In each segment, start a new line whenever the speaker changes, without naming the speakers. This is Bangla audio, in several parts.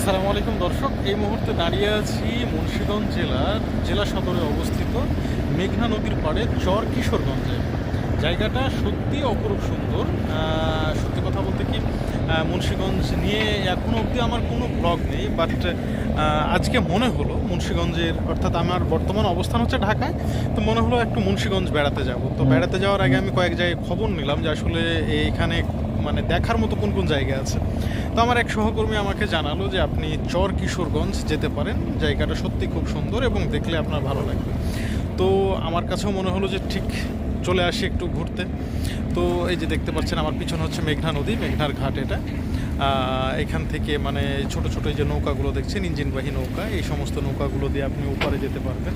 আসসালামু আলাইকুম দর্শক, এই মুহূর্তে দাঁড়িয়ে আছি মুন্সিগঞ্জ জেলার জেলা সদরে অবস্থিত মেঘনা নদীর পাড়ে চর কিশোরগঞ্জে জায়গাটা সত্যি অপরূপ সুন্দর। সত্যি কথা বলতে কি মুন্সিগঞ্জ নিয়ে এখনও অবধি আমার কোনো ব্লগ নেই বাট আজকে মনে হলো মুন্সিগঞ্জের অর্থাৎ আমার বর্তমান অবস্থান হচ্ছে ঢাকায় তো মনে হলো একটু মুন্সিগঞ্জ বেড়াতে যাব। তো বেড়াতে যাওয়ার আগে আমি কয়েক জায়গায় খবর নিলাম যে আসলে এইখানে মানে দেখার মতো কোন কোন জায়গা আছে। তো আমার এক সহকর্মী আমাকে জানালো যে আপনি চর কিশোরগঞ্জ যেতে পারেন জায়গাটা সত্যি খুব সুন্দর এবং দেখলে আপনার ভালো লাগবে। তো আমার কাছেও মনে হলো যে ঠিক চলে আসি একটু ঘুরতে। তো এই যে দেখতে পাচ্ছেন আমার পিছনে হচ্ছে মেঘনা নদী মেঘনার ঘাট এটা। এখান থেকে মানে ছোট ছোট যে নৌকাগুলো দেখছেন, ইঞ্জিনবাহী নৌকা, এই সমস্ত নৌকাগুলো দিয়ে আপনি ওপারে যেতে পারবেন।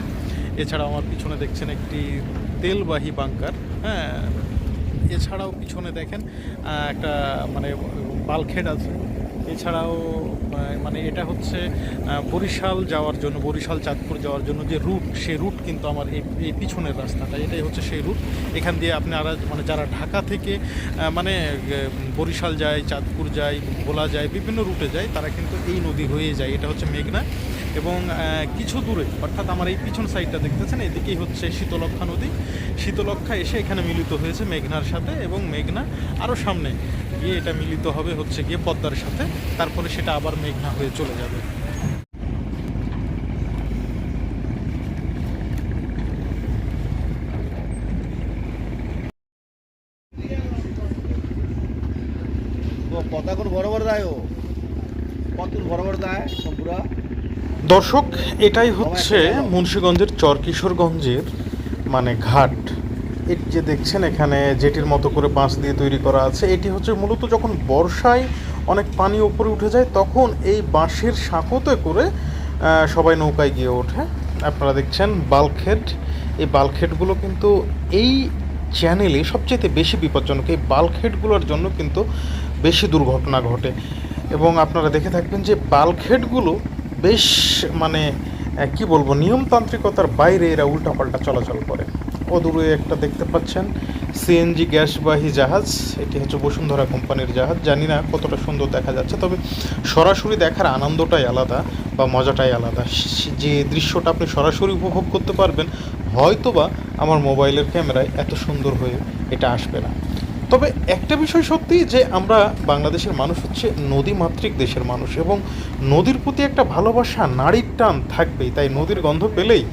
এছাড়া আমার পিছনে দেখছেন একটি তেলবাহী বাংকার হ্যাঁ। এছাড়াও পিছনে দেখেন একটা মানে বালখেড আছে। এছাড়াও মানে এটা হচ্ছে বরিশাল যাওয়ার জন্য, বরিশাল, চাঁদপুর যাওয়ার জন্য যে রুট সেই রুট কিন্তু আমার এই পিছনের রাস্তাটা এটাই হচ্ছে সেই রুট। এখান দিয়ে আপনারা মানে যারা ঢাকা থেকে মানে বরিশাল যায়, চাঁদপুর যায়, ভোলা যায়, বিভিন্ন রুটে যায়, তারা কিন্তু এই নদী হয়ে যায়। এটা হচ্ছে মেঘনা। এবং কিছু দূরে, অর্থাৎ আমার এই পিছন সাইডটা দেখতেছেন, এদিকেই হচ্ছে শীতলক্ষা নদী। শীতলক্ষা এসে এখানে মিলিত হয়েছে মেঘনার সাথে এবং মেঘনা আরও সামনে। গিয়ে এটা মিলিত হবে হচ্ছে গিয়ে পদ্মার সাথে। তারপরে সেটা আবার মেঘনা হয়ে চলে যাবে। দর্শক এটাই হচ্ছে মুন্সীগঞ্জের চরকিশোরগঞ্জের মানে ঘাট। এর যে দেখছেন এখানে যেটির মতো করে বাঁশ দিয়ে তৈরি করা আছে, এটি হচ্ছে মূলত যখন বর্ষায় অনেক পানি উপরে উঠে যায়, তখন এই বাঁশের সাঁকোতে করে সবাই নৌকায় গিয়ে ওঠে। আপনারা দেখছেন বালখেট, এই বালখেটগুলো কিন্তু এই চ্যানেলে সবচেয়ে বেশি বিপজ্জনক, এই বালখেটগুলোর জন্য কিন্তু বেশি দুর্ঘটনা ঘটে। এবং আপনারা দেখে থাকবেন যে বালখেটগুলো বেশ মানে কি বলব, নিয়মতান্ত্রিকতার বাইরে এরা উল্টাপাল্টা চলাচল করে। অদূরে একটা দেখতে পাচ্ছেন সিএনজি গ্যাসবাহী জাহাজ, এটি হচ্ছে বসুন্ধরা কোম্পানির জাহাজ, জানি না কতটা সুন্দর দেখা যাচ্ছে, তবে সরাসরি দেখার আনন্দটাই আলাদা বা মজাটাই আলাদা। যে দৃশ্যটা আপনি সরাসরি উপভোগ করতে পারবেন, হয়তোবা আমার মোবাইলের ক্যামেরায় এত সুন্দর হয়ে এটা আসবে না। তবে একটা বিষয় সত্যি যে আমরা বাংলাদেশের মানুষ হচ্ছে নদীমাতৃক দেশের মানুষ এবং নদীর প্রতি একটা ভালোবাসা, নারীর টান থাকবেই। তাই নদীর গন্ধ পেলেই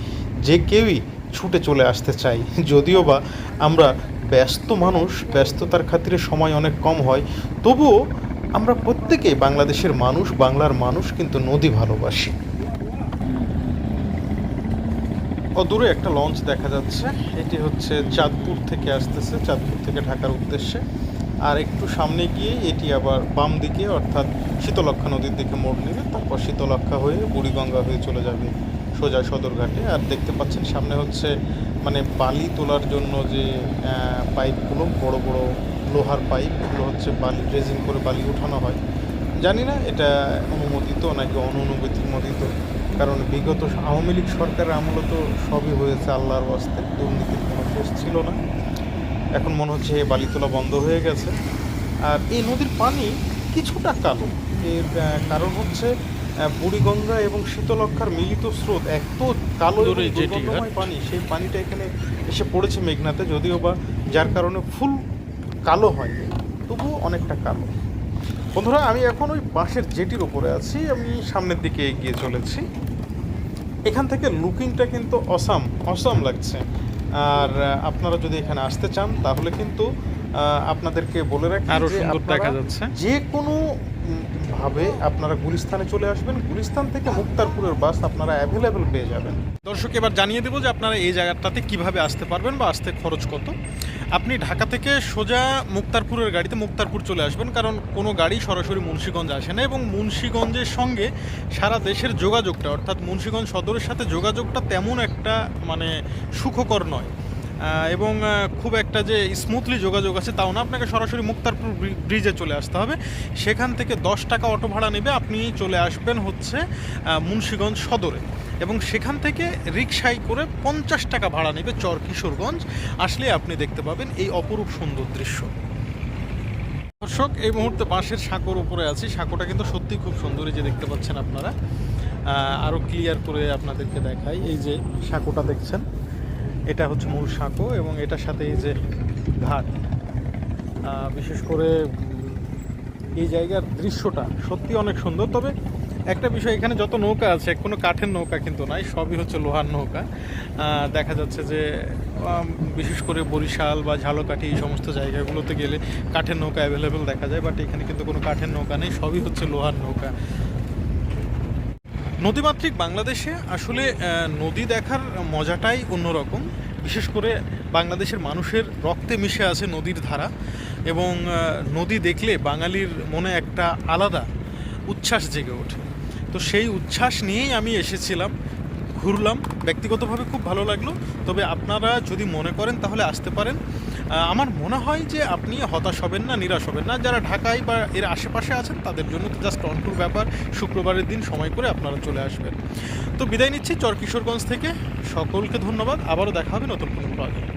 যে কেউই ছুটে চলে আসতে চাই যদিও বা আমরা ব্যস্ত মানুষ, ব্যস্ততার খাতিরে সময় অনেক কম হয়, তবুও আমরা প্রত্যেকেই বাংলাদেশের মানুষ, বাংলার মানুষ কিন্তু নদী ভালোবাসি। অদূরে একটা লঞ্চ দেখা যাচ্ছে। এটি হচ্ছে চাঁদপুর থেকে আসতেছে, চাঁদপুর থেকে ঢাকার উদ্দেশ্যে। আর একটু সামনে গিয়ে এটি আবার বাম দিকে, অর্থাৎ শীতলক্ষা নদীর দিকে মোড় নেবে। তারপর শীতলক্ষা হয়ে বুড়িগঙ্গা হয়ে চলে যাবে সোজা সদরঘাটে। আর দেখতে পাচ্ছেন সামনে হচ্ছে মানে বালি তোলার জন্য যে পাইপগুলো, বড় বড় লোহার পাইপ, এগুলো হচ্ছে বালি ড্রেজিং করে বালি উঠানো হয়। জানি না এটা অনুমোদিত নাকি অনুমোদিত কারণ বিগত আওয়ামী লীগ সরকারের আমলে তো সবই হয়েছে আল্লাহর বাস্তে দুর্নীতির কোনো শেষ ছিল না। এখন মনে হচ্ছে এই বালি তোলা বন্ধ হয়ে গেছে। আর এই নদীর পানি কিছুটা কালো। এর কারণ হচ্ছে বুড়িগঙ্গা এবং শীতলক্ষার মিলিত স্রোত এত কালো পানি সেই পানিটা এখানে এসে পড়েছে মেঘনাতে যদিও বা যার কারণে ফুল কালো হয়নি তবুও অনেকটা কালো। বন্ধুরা আমি এখন ওই বাঁশের জেটির ওপরে আছি। আমি সামনের দিকে এগিয়ে চলেছি। এখান থেকে লুকিংটা কিন্তু অসাম অসাম লাগছে। আর আপনারা যদি এখানে আসতে চান তাহলে কিন্তু আপনাদেরকে বলে রাখি
আরও
যে
সুন্দর দেখা যাচ্ছে।
যে কোনো ভাবে আপনারা গুলিস্তানে চলে আসবেন। গুলিস্তান থেকে মুক্তারপুরের বাস আপনারা অ্যাভেলেবেল পেয়ে যাবেন। দর্শক এবার জানিয়ে দেবো যে আপনারা এই জায়গাটাতে কীভাবে আসতে পারবেন বা আসতে খরচ কত। আপনি ঢাকা থেকে সোজা মুক্তারপুরের গাড়িতে মুক্তারপুর চলে আসবেন, কারণ কোনো গাড়ি সরাসরি মুন্সীগঞ্জ আসে না এবং মুন্সীগঞ্জের সঙ্গে সারা দেশের যোগাযোগটা, অর্থাৎ মুন্সীগঞ্জ সদরের সাথে যোগাযোগটা তেমন একটা মানে সুখকর নয়। এবং খুব একটা যে স্মুথলি যোগাযোগ আছে তাও না, আপনাকে সরাসরি মুক্তারপুর ব্রিজে চলে আসতে হবে। সেখান থেকে দশ টাকা অটো ভাড়া নেবে, আপনি চলে আসবেন হচ্ছে মুন্সীগঞ্জ সদরে। এবং সেখান থেকে রিক্সায় করে পঞ্চাশ টাকা ভাড়া নেবে চর কিশোরগঞ্জ। আসলে আপনি দেখতে পাবেন এই অপরূপ সুন্দর দৃশ্য। দর্শক, এই মুহূর্তে বাঁশের সাঁকোর উপরে আছি। সাঁকোটা কিন্তু সত্যি খুব সুন্দর, এই যে দেখতে পাচ্ছেন আপনারা। আরও ক্লিয়ার করে আপনাদেরকে দেখাই। এই যে সাঁকোটা দেখছেন, এটা হচ্ছে মূল সাঁকো এবং এটার সাথে এই যে ঘাট। বিশেষ করে এই জায়গার দৃশ্যটা সত্যি অনেক সুন্দর। তবে একটা বিষয়, এখানে যত নৌকা আছে কোনো কাঠের নৌকা কিন্তু নাই, সবই হচ্ছে লোহার নৌকা। দেখা যাচ্ছে যে বিশেষ করে বরিশাল বা ঝালকাঠি, এই সমস্ত জায়গাগুলোতে গেলে কাঠের নৌকা অ্যাভেলেবেল দেখা যায় বাট এখানে কিন্তু কোনো কাঠের নৌকা নেই, সবই হচ্ছে লোহার নৌকা। নদীমাতৃক বাংলাদেশে আসলে নদী দেখার মজাটাই অন্যরকম। বিশেষ করে বাংলাদেশের মানুষের রক্তে মিশে আছে নদীর ধারা, এবং নদী দেখলে বাঙালির মনে একটা আলাদা উচ্ছ্বাস জেগে ওঠে। তো সেই উচ্ছ্বাস নিয়েই আমি এসেছিলাম, ঘুরলাম। ব্যক্তিগতভাবে খুব ভালো লাগল। তবে আপনারা যদি মনে করেন তাহলে আসতে পারেন। আমার মনে হয় যে আপনি হতাশ হবেন না, নিরাশ হবেন না। যারা ঢাকায় বা এর আশেপাশে আছেন, তাদের জন্য তো জাস্ট অনটুর ব্যাপার। শুক্রবারের দিন সময় করে আপনারা চলে আসবেন। তো বিদায় নিচ্ছি চর কিশোরগঞ্জ থেকে। সকলকে ধন্যবাদ। আবারও দেখা হবে নতুন কোনো ব্লগে